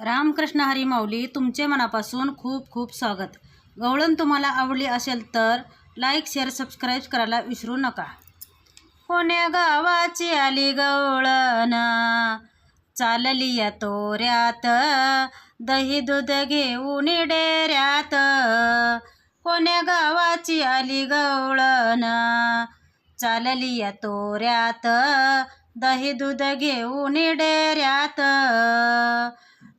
रामकृष्ण हरी माऊली तुमचे मनापासून खूप खूप स्वागत. गवळण तुम्हाला आवडली असेल तर लाईक शेअर सबस्क्राईब करायला विसरू नका. कोण्या गावाची आली गवळण. चालली या तोऱ्यात. दही दूध घेऊन डेऱ्यात. कोण्या गावाची आली गवळण. चालली या तोऱ्यात. दही दूध घेऊन डेऱ्यात.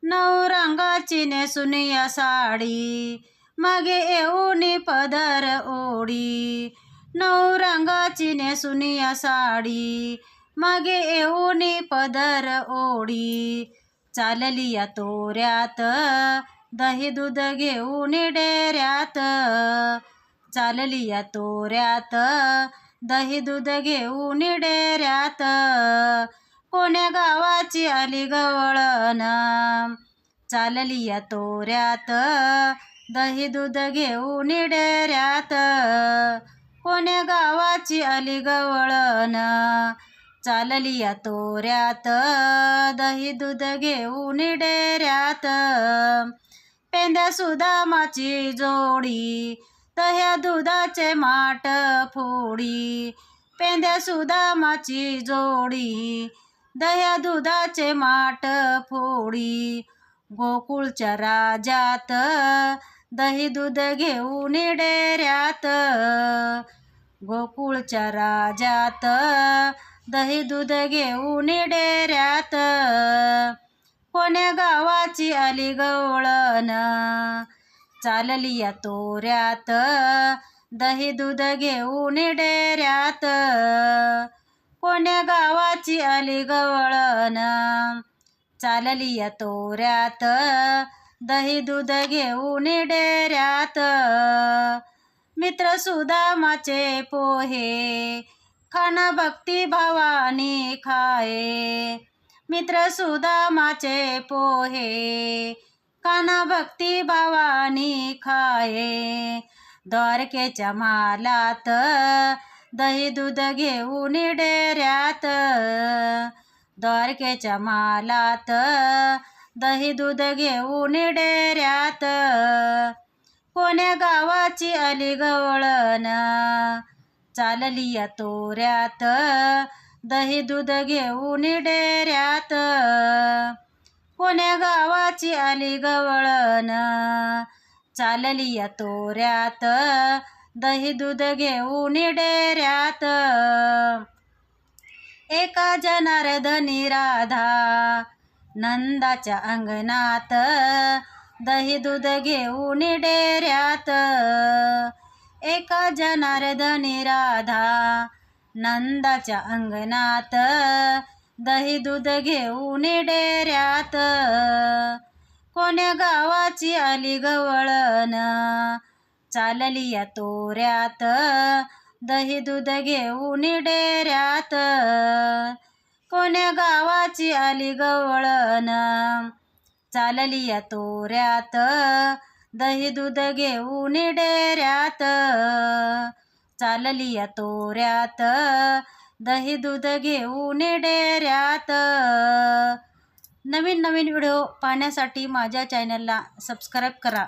नऊ रंगाची नेसून साडी. मागे येऊन पदर ओढी. नऊ रंगाची नेसून साडी. मागे येऊन पदर ओढी. चालली या तोऱ्यात दही दूध घेऊन डेऱ्यात. चालली या तोऱ्यात दही दूध घेऊन डेऱ्यात. कोण्या गावाची आली गवळण? चालली या तोऱ्यात दही दूध घेऊन डेऱ्यात. कोण्या गावाची आली गवळण? चालली या तोऱ्यात दही दूध घेऊन डेऱ्यात. पेंद्या सुदामाची जोडी दह्या दुधाचे माट फोडी. पेंद्या सुदामाची जोडी दह्या दुधाचे माट फोडी. गोकुळच्या राजात दही दूध घेऊन डेऱ्यात. गोकुळच्या राजात दही दूध घेऊन डेऱ्यात. कोण्या गावाची आली गवळण चालली या तोऱ्यात दही दूध घेऊन डेऱ्यात. कोण्या गावाची आली गवळण? चालली या तोऱ्यात. दही दूध घेऊन डेऱ्यात. मित्र सुदामाचे पोहे. खाना भक्ती भावानी खाये. मित्र सुदामाचे पोहे. काना भक्ती भावानी खाये. द्वारकेच्या मालात दही दूध घेऊन डेऱ्यात द्वारकेच्या मालात. दही दूध घेऊन डेऱ्यात कोण्या गावाची आली गवळण चालली या तोऱ्यात. दही दूध घेऊन डेऱ्यात कोण्या गावाची आली गवळण चालली या तोऱ्यात. दही दूध घेऊन डेऱ्यात. एका जनार्दनी राधा नंदाच्या अंगणात. दही दूध घेऊन डेऱ्यात. एका जनार्दनी राधा नंदाच्या अंगणात. दही दूध घेऊन डेऱ्यात. कोण्या गावाची आली गवळण? चालली या तोऱ्यात. दही दूध घेऊन डेऱ्यात. कोण्या गावाची आली गवळण. चालली या तोऱ्यात. दही दूध घेऊन डेऱ्यात. चालली या तोऱ्यात. दही दूध घेऊन डेऱ्यात. नवीन नवीन व्हिडिओ पाहण्यासाठी माझ्या चॅनलला सबस्क्राईब करा.